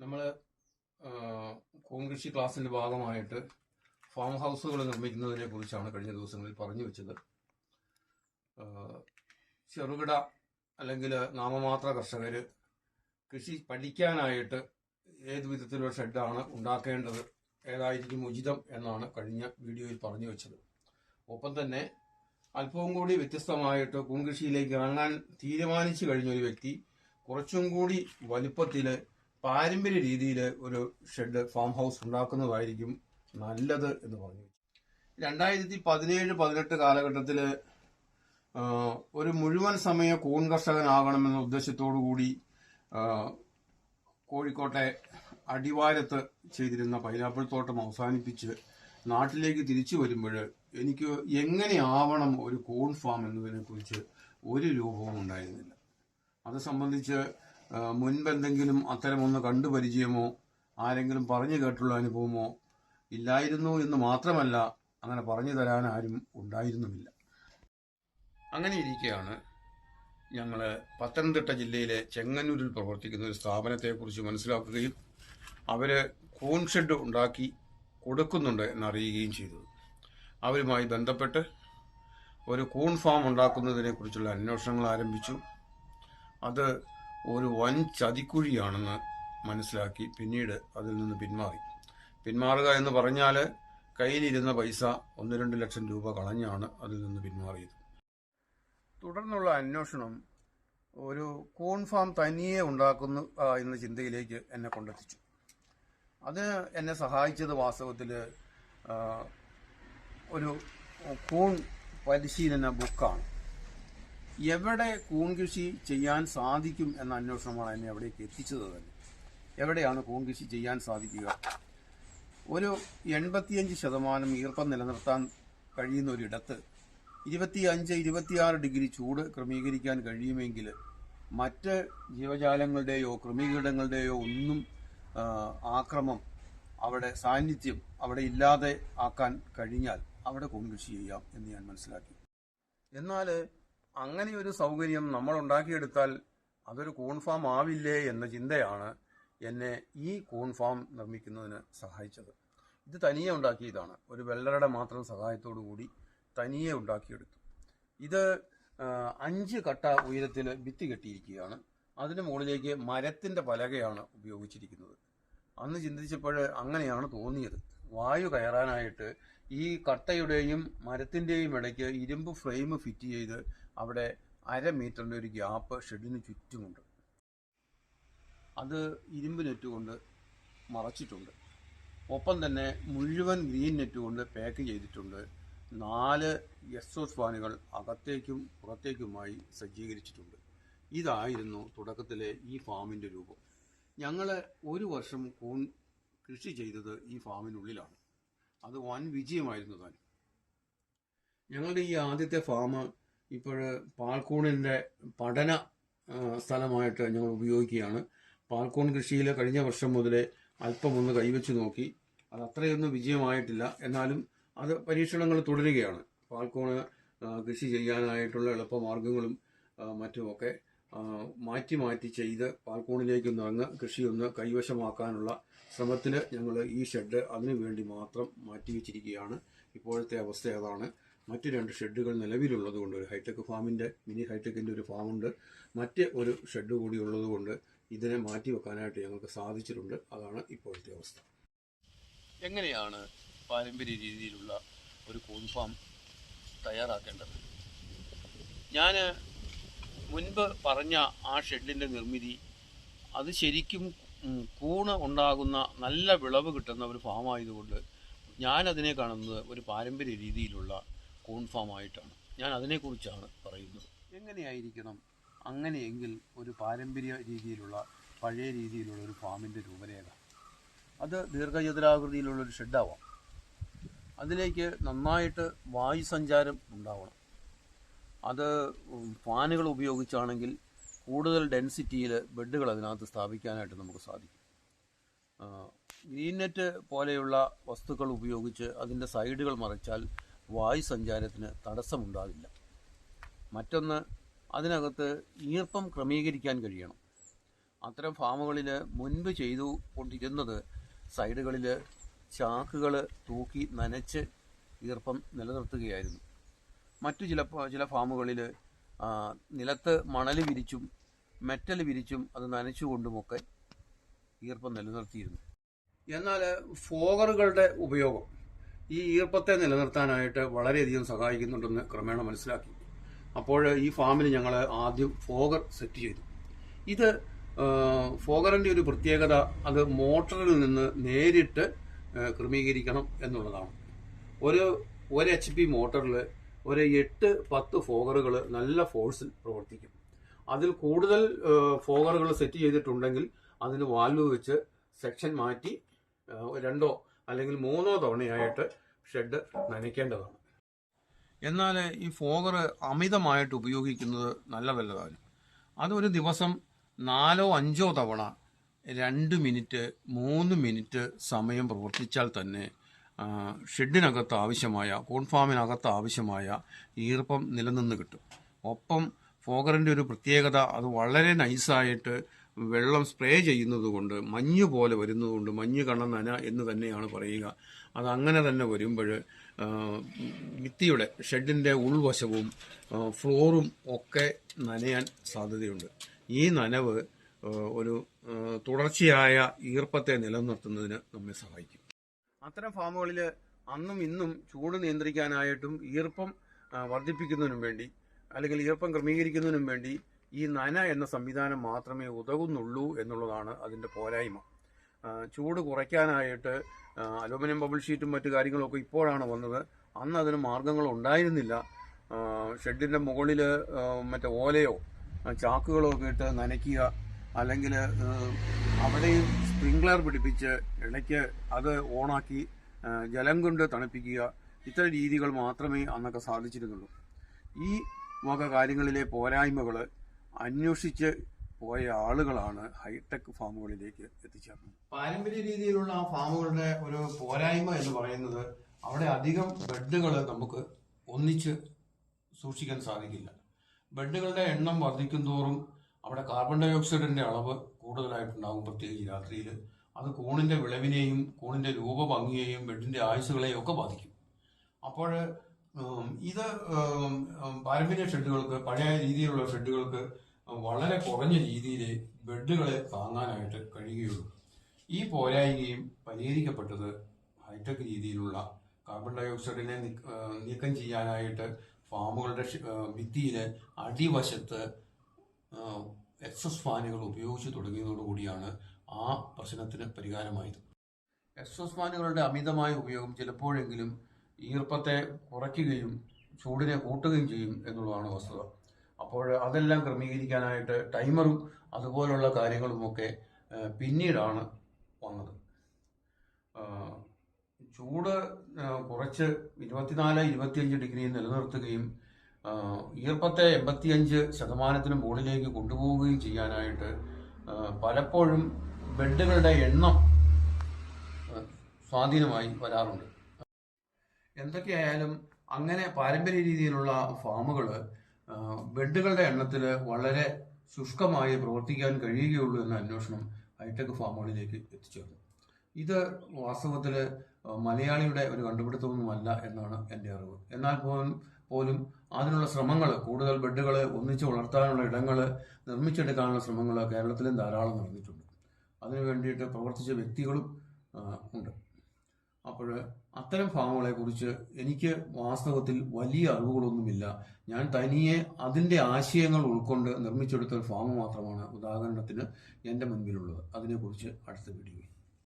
നമ്മൾ കൂൺ കൃഷി ക്ലാസിന്റെ ഭാഗമായിട്ട് ഫാം ഹൗസുകൾ നിർമ്മിക്കുന്നതിനെ കുറിച്ചാണ് കഴിഞ്ഞ ദിവസങ്ങളിൽ പറഞ്ഞു വെച്ചത്. ചെറുകിട അല്ലെങ്കിൽ നാമമാത്ര കർഷകർ കൃഷി പഠിക്കാനായിട്ട് ഏത് വിധത്തിലുള്ള ഷെഡാണ് ഉണ്ടാക്കേണ്ടത് ഏതായിരിക്കും ഉചിതം എന്നാണ് കഴിഞ്ഞ വീഡിയോയിൽ പറഞ്ഞു വെച്ചത്. ഒപ്പം തന്നെ അല്പവും കൂടി വ്യത്യസ്തമായിട്ട് കൂൺകൃഷിയിലേക്ക് ഇറങ്ങാൻ തീരുമാനിച്ചു കഴിഞ്ഞ ഒരു വ്യക്തി കുറച്ചും കൂടി വലുപ്പത്തിൽ പാരമ്പര്യ രീതിയിൽ ഒരു ഷെഡ് ഫാം ഹൗസ് ഉണ്ടാക്കുന്നതായിരിക്കും നല്ലത് എന്ന് പറഞ്ഞു. രണ്ടായിരത്തി പതിനേഴ് പതിനെട്ട് കാലഘട്ടത്തിൽ ഒരു മുഴുവൻ സമയ കൂൺ കർഷകനാകണമെന്ന ഉദ്ദേശത്തോടു കൂടി കോഴിക്കോട്ടെ അടിവാരത്ത് ചെയ്തിരുന്ന പൈനാപ്പിൾ തോട്ടം അവസാനിപ്പിച്ച് നാട്ടിലേക്ക് തിരിച്ചു വരുമ്പോൾ എനിക്ക് എങ്ങനെയാവണം ഒരു കോൺ ഫാം എന്നതിനെക്കുറിച്ച് ഒരു രൂപവും ഉണ്ടായിരുന്നില്ല. അത് സംബന്ധിച്ച് മുൻപെന്തെങ്കിലും അത്തരമൊന്ന് കണ്ടു പരിചയമോ ആരെങ്കിലും പറഞ്ഞു കേട്ടുള്ള അനുഭവമോ ഇല്ലായിരുന്നു എന്ന് മാത്രമല്ല അങ്ങനെ പറഞ്ഞു തരാൻ ആരും ഉണ്ടായിരുന്നുമില്ല. അങ്ങനെ ഇരിക്കുകയാണ് ഞങ്ങൾ പത്തനംതിട്ട ജില്ലയിലെ ചെങ്ങന്നൂരിൽ പ്രവർത്തിക്കുന്ന ഒരു സ്ഥാപനത്തെക്കുറിച്ച് മനസ്സിലാക്കുകയും അവർ കൂൺ ഷെഡ് ഉണ്ടാക്കി കൊടുക്കുന്നുണ്ട് എന്നറിയുകയും ചെയ്തു അവരുമായി ബന്ധപ്പെട്ട് ഒരു കൂൺ ഫാം ഉണ്ടാക്കുന്നതിനെക്കുറിച്ചുള്ള അന്വേഷണങ്ങൾ ആരംഭിച്ചു. അത് ഒരു വൻ ചതിക്കുഴിയാണെന്ന് മനസ്സിലാക്കി പിന്നീട് അതിൽ നിന്ന് പിന്മാറി. പിന്മാറുക എന്ന് പറഞ്ഞാൽ കയ്യിലിരുന്ന പൈസ ഒന്ന് രണ്ട് ലക്ഷം രൂപ കളഞ്ഞാണ് അതിൽ നിന്ന് പിന്മാറിയത്. തുടർന്നുള്ള അന്വേഷണം ഒരു കൂൺ ഫാം തനിയെ ഉണ്ടാക്കുന്നു എന്ന ചിന്തയിലേക്ക് എന്നെ കൊണ്ടെത്തിച്ചു. അത് എന്നെ സഹായിച്ചത് വാസ്തവത്തിൽ ഒരു കൂൺ പരിശീലന ബുക്കാണ് എവിടെ കൂൺ കൃഷി ചെയ്യാൻ സാധിക്കും എന്ന അന്വേഷണമാണ് എന്നെ അവിടേക്ക് എത്തിച്ചത് തന്നെ. എവിടെയാണ് കൂൺ കൃഷി ചെയ്യാൻ സാധിക്കുക? ഒരു എൺപത്തിയഞ്ച് ശതമാനം ഈർപ്പം നിലനിർത്താൻ കഴിയുന്ന ഒരിടത്ത് ഇരുപത്തിയഞ്ച് ഇരുപത്തിയാറ് ഡിഗ്രി ചൂട് ക്രമീകരിക്കാൻ കഴിയുമെങ്കിൽ മറ്റ് ജീവജാലങ്ങളുടെയോ ക്രമീകരണങ്ങളുടെയോ ഒന്നും ആക്രമം അവിടെ സാന്നിധ്യം അവിടെ ഇല്ലാതെ ആക്കാൻ കഴിഞ്ഞാൽ അവിടെ കൂൺകൃഷി ചെയ്യാം എന്ന് ഞാൻ മനസ്സിലാക്കി. എന്നാൽ അങ്ങനെ ഒരു സൗകര്യം നമ്മൾ ഉണ്ടാക്കിയെടുത്താൽ അതൊരു കൂൺഫാം ആവില്ലേ എന്ന ചിന്തയാണ് എന്നെ ഈ കൂൺഫാം നിർമ്മിക്കുന്നതിന് സഹായിച്ചത്. ഇത് തനിയെ ഉണ്ടാക്കിയതാണ്. ഒരു വെള്ളരുടെ മാത്രം സഹായത്തോടു കൂടി തനിയെ ഉണ്ടാക്കിയെടുത്തു. ഇത് അഞ്ച് കട്ട ഉയരത്തിൽ ഭിത്തി കെട്ടിയിരിക്കുകയാണ്. അതിന് മുകളിലേക്ക് മരത്തിന്റെ പലകയാണ് ഉപയോഗിച്ചിരിക്കുന്നത്. അന്ന് ചിന്തിച്ചപ്പോൾ അങ്ങനെയാണ് തോന്നിയത്. വായു കയറാനായിട്ട് ഈ കട്ടയുടെയും മരത്തിന്റെയും ഇടയ്ക്ക് ഇരുമ്പ് ഫ്രെയിം ഫിറ്റ് ചെയ്ത് അവിടെ അര മീറ്ററിന്റെ ഒരു ഗ്യാപ്പ് ഷെഡിന് ചുറ്റുമുണ്ട്. അത് ഇരുമ്പ് നെറ്റ് കൊണ്ട് മറച്ചിട്ടുണ്ട്. ഒപ്പം തന്നെ മുഴുവൻ ഗ്രീൻ നെറ്റ് കൊണ്ട് പാക്ക് ചെയ്തിട്ടുണ്ട്. നാല് എക്സോസ് ഫാനുകൾ അകത്തേക്കും പുറത്തേക്കുമായി സജ്ജീകരിച്ചിട്ടുണ്ട്. ഇതായിരുന്നു തുടക്കത്തിലെ ഈ ഫാമിന്റെ രൂപം. ഞങ്ങൾ ഒരു വർഷം കൂൺ കൃഷി ചെയ്തത് ഈ ഫാമിനുള്ളിലാണ്. അത് വൻ വിജയമായിരുന്നു താൻ. ഞങ്ങളുടെ ഈ ആദ്യത്തെ ഫാം ഇപ്പോൾ പാൽക്കൂണിന്റെ പഠന സ്ഥലമായിട്ട് ഞങ്ങൾ ഉപയോഗിക്കുകയാണ്. പാൽക്കൂൺ കൃഷിയിൽ കഴിഞ്ഞ വർഷം മുതലേ അല്പം ഒന്ന് കൈവച്ച് നോക്കി. അത് അത്രയൊന്നും വിജയമായിട്ടില്ല. എന്നാലും അത് പരീക്ഷണങ്ങൾ തുടരുകയാണ്. പാൽക്കൂണ് കൃഷി ചെയ്യാനായിട്ടുള്ള എളുപ്പമാർഗങ്ങളും മറ്റുമൊക്കെ മാറ്റി മാറ്റി ചെയ്ത് പാൽക്കൂണിലേക്ക് ഇറങ്ങ് കൃഷി ഒന്ന് കൈവശമാക്കാനുള്ള ശ്രമത്തിൽ ഞങ്ങൾ ഈ ഷെഡ് അതിനു വേണ്ടി മാത്രം മാറ്റി വെച്ചിരിക്കുകയാണ്. ഇപ്പോഴത്തെ അവസ്ഥ അതാണ്. മറ്റ് രണ്ട് ഷെഡുകൾ നിലവിലുള്ളതുകൊണ്ട് ഒരു ഹൈടെക് ഫാമിന്റെ മിനി ഹൈടെക്കിന്റെ ഒരു ഫാമുണ്ട്. മറ്റ് ഒരു ഷെഡ് കൂടി ഉള്ളതുകൊണ്ട് ഇതിനെ മാറ്റി വെക്കാനായിട്ട് ഞങ്ങൾക്ക് സാധിച്ചിട്ടുണ്ട്. അതാണ് ഇപ്പോഴത്തെ അവസ്ഥ. എങ്ങനെയാണ് പാരമ്പര്യ രീതിയിലുള്ള ഒരു കോൺഫാം തയ്യാറാക്കേണ്ടത്? ഞാൻ മുൻപ് പറഞ്ഞ ആ ഷെഡിന്റെ നിർമ്മിതി അത് ശരിക്കും കൂണ് ഉണ്ടാകുന്ന നല്ല വിളവ് കിട്ടുന്ന ഒരു ഫാം ഫാമായതുകൊണ്ട് ഞാനതിനെ കാണുന്നത് ഒരു പാരമ്പര്യ രീതിയിലുള്ള കൂൺ ഫാം ആയിട്ടാണ്. ഞാൻ അതിനെക്കുറിച്ചാണ് പറയുന്നത്. എങ്ങനെയായിരിക്കണം അങ്ങനെയെങ്കിൽ ഒരു പാരമ്പര്യ രീതിയിലുള്ള പഴയ രീതിയിലുള്ള ഒരു ഫാമിന്റെ രൂപരേഖ? അത് ദീർഘചതുരാകൃതിയിലുള്ളൊരു ഷെഡാവാം അതിലേക്ക് നന്നായിട്ട് വായു സഞ്ചാരം ഉണ്ടാവണം. അത് ഫാനുകൾ ഉപയോഗിച്ചാണെങ്കിൽ കൂടുതൽ ഡെൻസിറ്റിയിൽ ബെഡുകൾ അതിനകത്ത് സ്ഥാപിക്കാനായിട്ട് നമുക്ക് സാധിക്കും. ഗ്രീൻ നെറ്റ് പോലെയുള്ള വസ്തുക്കൾ ഉപയോഗിച്ച് അതിന്റെ സൈഡുകൾ മറിച്ചാൽ വായു സഞ്ചാരത്തിന് തടസ്സമുണ്ടാകില്ല മറ്റൊന്ന് അതിനകത്ത് ഈർപ്പം ക്രമീകരിക്കാൻ കഴിയണം. അത്തരം ഫാമുകളിൽ മുൻപ് ചെയ്തു കൊണ്ടിരുന്നത് സൈഡുകളിൽ ചാക്കുകൾ തൂക്കി നനച്ച് ഈർപ്പം നിലനിർത്തുകയായിരുന്നു. മറ്റു ചില ചില ഫാമുകളിൽ നിലത്ത് മണൽ വിരിച്ചും മെറ്റൽ വിരിച്ചും അത് നനച്ചുകൊണ്ടുമൊക്കെ ഈർപ്പം നിലനിർത്തിയിരുന്നു. എന്നാൽ ഫോഗറുകളുടെ ഉപയോഗം ഈ ഈർപ്പത്തെ നിലനിർത്താനായിട്ട് വളരെയധികം സഹായിക്കുന്നുണ്ടെന്ന് ക്രമേണ മനസ്സിലാക്കി. അപ്പോൾ ഈ ഫാമിൽ ഞങ്ങൾ ആദ്യം ഫോഗർ സെറ്റ് ചെയ്തു. ഇത് ഫോഗറിന്റെ ഒരു പ്രത്യേകത അത് മോട്ടറിൽ നിന്ന് നേരിട്ട് ക്രമീകരിക്കണം എന്നുള്ളതാണ്. ഒരു ഒരു എച്ച് പി മോട്ടറിൽ ഒരു എട്ട് പത്ത് ഫോഗറുകൾ നല്ല ഫോഴ്സിൽ പ്രവർത്തിക്കും. അതിൽ കൂടുതൽ ഫോഗറുകൾ സെറ്റ് ചെയ്തിട്ടുണ്ടെങ്കിൽ അതിന് വാൽവ് വെച്ച് സെക്ഷൻ മാറ്റി രണ്ടോ അല്ലെങ്കിൽ മൂന്നോ തവണയായിട്ട് ഷെഡ് നനയ്ക്കേണ്ടതാണ്. എന്നാൽ ഈ ഫോഗർ അമിതമായിട്ട് ഉപയോഗിക്കുന്നത് നല്ലതല്ലതാണ് അതൊരു ദിവസം നാലോ അഞ്ചോ തവണ രണ്ട് മിനിറ്റ് മൂന്ന് മിനിറ്റ് സമയം പ്രവർത്തിച്ചാൽ തന്നെ ഷെഡിനകത്ത് ആവശ്യമായ കോൺഫാമിനകത്ത് ആവശ്യമായ ഈർപ്പം നിലനിന്ന് കിട്ടും. ഒപ്പം ഫോഗറിന്റെ ഒരു പ്രത്യേകത അത് വളരെ നൈസായിട്ട് വെള്ളം സ്പ്രേ ചെയ്യുന്നത് കൊണ്ട് മഞ്ഞ് പോലെ വരുന്നതുകൊണ്ട് മഞ്ഞ് കണ്ണ നന എന്ന് തന്നെയാണ് പറയുക. അത് അങ്ങനെ തന്നെ വരുമ്പോൾ ഭിത്തിയുടെ ഷെഡിന്റെ ഉൾവശവും ഫ്ലോറും ഒക്കെ നനയാൻ സാധ്യതയുണ്ട്. ഈ നനവ് ഒരു തുടർച്ചയായ ഈർപ്പത്തെ നിലനിർത്തുന്നതിന് നമ്മെ സഹായിക്കും. അത്തരം ഫാമുകളിൽ അന്നും ഇന്നും ചൂട് നിയന്ത്രിക്കാനായിട്ടും ഈർപ്പം വർദ്ധിപ്പിക്കുന്നതിനും വേണ്ടി അല്ലെങ്കിൽ ഈർപ്പം ക്രമീകരിക്കുന്നതിനും വേണ്ടി ഈ നന എന്ന സംവിധാനം മാത്രമേ ഉതകുന്നുള്ളൂ എന്നുള്ളതാണ് അതിന്റെ പോരായ്മ. ചൂട് കുറയ്ക്കാനായിട്ട് അലുമിനിയം ബബിൾ ഷീറ്റും മറ്റു കാര്യങ്ങളൊക്കെ ഇപ്പോഴാണ് വന്നത്. അന്ന് അതിന് മാർഗങ്ങൾ ഉണ്ടായിരുന്നില്ല. ഷെഡിന്റെ മുകളിൽ മറ്റേ ഓലയോ ചാക്കുകളോ ഒക്കെ ഇട്ട് നനയ്ക്കുക അല്ലെങ്കിൽ അവിടെയും സ്പ്രിംഗ്ലർ പിടിപ്പിച്ച് ഇടയ്ക്ക് അത് ഓണാക്കി ജലം കൊണ്ട് തണുപ്പിക്കുക ഇത്തരം രീതികൾ മാത്രമേ അന്നൊക്കെ സാധിച്ചിരുന്നുള്ളൂ. ഈ വക കാര്യങ്ങളിലെ പോരായ്മകൾ അന്വേഷിച്ച് പോയ ആളുകളാണ് ഹൈടെക് ഫാമുകളിലേക്ക് എത്തിച്ചേർന്നത്. പാരമ്പര്യ രീതിയിലുള്ള ആ ഫാമുകളുടെ ഒരു പോരായ്മ എന്ന് പറയുന്നത് അവിടെ അധികം ബെഡുകൾ നമുക്ക് ഒന്നിച്ച് സൂക്ഷിക്കാൻ സാധിക്കില്ല. ബെഡുകളുടെ എണ്ണം വർദ്ധിക്കും തോറും അവിടെ കാർബൺ ഡൈ ഓക്സൈഡിന്റെ അളവ് കൂടുതലായിട്ടുണ്ടാകും പ്രത്യേകിച്ച് രാത്രിയിൽ അത് കൂണിന്റെ വിളവിനെയും കൂണിന്റെ രൂപഭംഗിയെയും ബെഡിന്റെ ആയുസുകളെയും ഒക്കെ ബാധിക്കും. അപ്പോൾ ഇത് പാരമ്പര്യ ഷെഡുകൾക്ക് പഴയ രീതിയിലുള്ള ഷെഡുകൾക്ക് വളരെ കുറഞ്ഞ രീതിയിൽ ബെഡുകളെ താങ്ങാനായിട്ട് കഴിയുകയുള്ളൂ. ഈ പോരായ്മയും പരിഹരിക്കപ്പെട്ടത് ഹൈടെക് രീതിയിലുള്ള കാർബൺ ഡൈ ഓക്സൈഡിനെ നീക്ക- ചെയ്യാനായിട്ട് ഫാമുകളുടെ ഭിത്തിയിൽ അടിവശത്ത് എക്സസ് ഫാനുകൾ ഉപയോഗിച്ച് തുടങ്ങിയതോടുകൂടിയാണ് ആ പ്രശ്നത്തിന് പരിഹാരമായത്. എക്സസ് ഫാനുകളുടെ അമിതമായ ഉപയോഗം ചിലപ്പോഴെങ്കിലും ഈർപ്പത്തെ കുറയ്ക്കുകയും ചൂടിനെ കൂട്ടുകയും ചെയ്യും എന്നുള്ളതാണ് വസ്തുത. അപ്പോൾ അതെല്ലാം ക്രമീകരിക്കാനായിട്ട് ടൈമറും അതുപോലുള്ള കാര്യങ്ങളുമൊക്കെ പിന്നീടാണ് വന്നത്. ചൂട് കുറച്ച് ഇരുപത്തിനാല് ഇരുപത്തിയഞ്ച് ഡിഗ്രി നിലനിർത്തുകയും ഈർപ്പത്തെ എൺപത്തിയഞ്ച് ശതമാനത്തിന് മുകളിലേക്ക് കൊണ്ടുപോവുകയും ചെയ്യാനായിട്ട് പലപ്പോഴും ബെഡുകളുടെ എണ്ണം സ്വാധീനമായി വരാറുണ്ട്. എന്തൊക്കെയായാലും അങ്ങനെ പാരമ്പര്യ രീതിയിലുള്ള ഫാമുകൾ ബെഡുകളുടെ എണ്ണത്തിൽ വളരെ ശുഷ്കമായി പ്രവർത്തിക്കാൻ കഴിയുകയുള്ളൂ എന്ന അന്വേഷണം ഹൈടെക് ഫാമുകളിലേക്ക് എത്തിച്ചേർന്നു. ഇത് വാസ്തവത്തിൽ മലയാളിയുടെ ഒരു കണ്ടുപിടുത്തമൊന്നുമല്ല എന്നാണ് എന്റെ അറിവ്. എന്നാൽ പോലും പോലും അതിനുള്ള ശ്രമങ്ങൾ കൂടുതൽ ബെഡുകൾ ഒന്നിച്ച് വളർത്താനുള്ള ഇടങ്ങൾ നിർമ്മിച്ചെടുക്കാനുള്ള ശ്രമങ്ങൾ കേരളത്തിലും ധാരാളം നടന്നിട്ടുണ്ട്. അതിനു വേണ്ടിയിട്ട് പ്രവർത്തിച്ച വ്യക്തികളും ഉണ്ട്. അപ്പോൾ അത്തരം ഫാമുകളെ കുറിച്ച് എനിക്ക് വാസ്തവത്തിൽ വലിയ അറിവുകളൊന്നുമില്ല. ഞാൻ തനിയെ അതിന്റെ ആശയങ്ങൾ ഉൾക്കൊണ്ട് നിർമ്മിച്ചെടുത്ത ഒരു ഫാം മാത്രമാണ് ഉദാഹരണത്തിന് എന്റെ മുൻപിലുള്ളത്. അതിനെക്കുറിച്ച് അടുത്ത വീഡിയോയിൽ